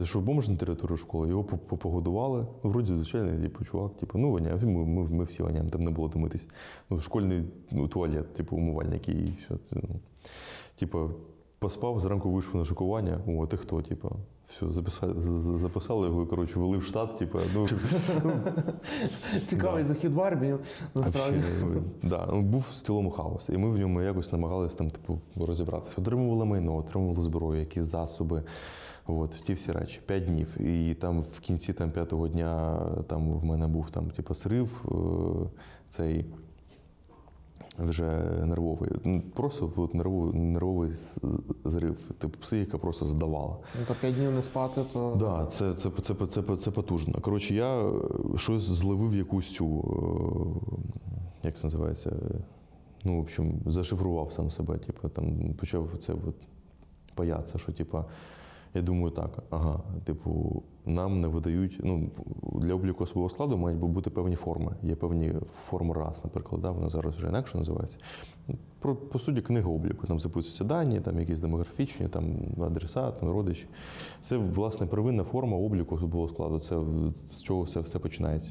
Зайшов бомж на територію школи, його по- по- погодували. Ну, вроді, звичайний, типу, чувак, типу, ну, воняє, ми, ми, ми всі воняємо, там не було домитись. Ну, школьний ну, туалет, типу, умивальник і все. Ну. Типу, поспав, зранку вийшов на шокування. О, ти хто? Типу, все, записали, записали його, коротше, вели в штат, типу, ну, Цікавий захід в армію, насправді. Вообще, да, ну, був в цілому хаос, і ми в ньому якось намагалися там, типу, розібратися. Отримували майно, отримували зброю, якісь засоби. От, ті всі речі. П'ять днів. І там в кінці там, п'ятого дня там в мене був там, типу, срив е, цей вже нервовий. Ну, Просто от, нервовий, нервовий зрив. Типу, психіка просто здавала. Ну, то п'ять днів не спати, то Да, це, це, це, це, це, це потужно. Коротше, я е, щось зловив якусь цю, е, як це називається, ну, в общем, зашифрував сам себе, типу, там почав це от паятися, що, типу, я думаю, так, ага, типу, нам не видають, ну, для обліку особового складу мають бути певні форми. Є певні форми раз, наприклад, да, вона зараз вже інакше називається. Про, по суті, книга обліку. Там записуються дані, там якісь демографічні, там адреса, там родичі. Це, власне, первинна форма обліку особового складу. Це з чого все, все починається.